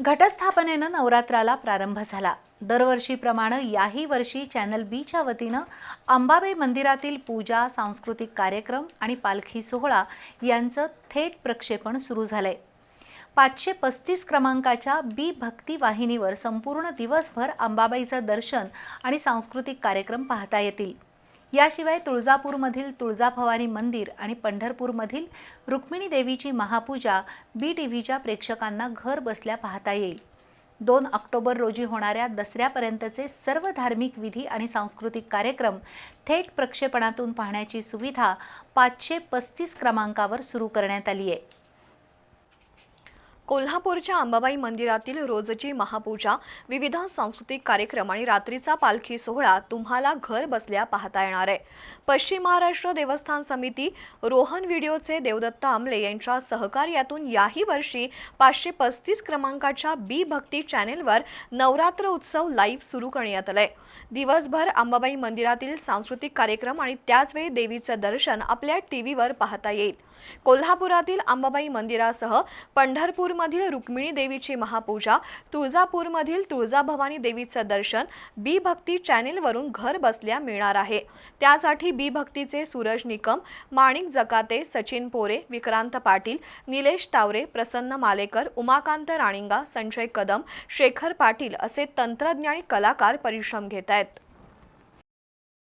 घटस्थापनेनं नवरात्राला प्रारंभ झाला. दरवर्षीप्रमाणे याही वर्षी चॅनल बीच्या वतीनं अंबाबाई मंदिरातील पूजा सांस्कृतिक कार्यक्रम आणि पालखी सोहळा यांचं थेट प्रक्षेपण सुरू झालंय. पाचशे पस्तीस क्रमांकाच्या बी भक्ती वाहिनीवर संपूर्ण दिवसभर अंबाबाईचं दर्शन आणि सांस्कृतिक कार्यक्रम पाहता येतील. याशिवाय तुळजापूरमधील तुळजाभवानी मंदिर आणि पंढरपूरमधील रुक्मिणी देवीची महापूजा बी टी व्हीच्या प्रेक्षकांना घर बसल्या पाहता येईल. दोन ऑक्टोबर रोजी होणाऱ्या दसऱ्यापर्यंतचे सर्व धार्मिक विधी आणि सांस्कृतिक कार्यक्रम थेट प्रक्षेपणातून पाहण्याची सुविधा पाचशे पस्तीस क्रमांकावर सुरू करण्यात आली आहे. कोल्हापूरच्या अंबाबाई मंदिरातील रोजची महापूजा विविध सांस्कृतिक कार्यक्रम आणि रात्रीचा पालखी सोहळा तुम्हाला घर बसल्या पाहता येणार आहे. पश्चिम महाराष्ट्र देवस्थान समिती रोहन व्हिडिओचे देवदत्त आमले यांच्या सहकार्यातून याही वर्षी पाचशे पस्तीस क्रमांकाच्या बी भक्ती चॅनेलवर नवरात्र उत्सव लाईव्ह सुरू करण्यात आलाय. दिवसभर अंबाबाई मंदिरातील सांस्कृतिक कार्यक्रम आणि त्याचवेळी देवीचं दर्शन आपल्या टीव्हीवर पाहता येईल. कोल्हापुरातील अंबाबाई मंदिरासह पंढरपूर पंढरपूरमधील रुक्मिणी देवीची महापूजा तुळजापूरमधील तुळजाभवानी देवीचं दर्शन बी भक्ती चॅनेलवरून घर बसल्या मिळणार आहे. त्यासाठी बी भक्तीचे सूरज निकम माणिक जकाते सचिन पोरे विक्रांत पाटील निलेश तावरे प्रसन्न मालेकर उमाकांत राणिंगा संजय कदम शेखर पाटील असे तंत्रज्ञानी कलाकार परिश्रम घेत आहेत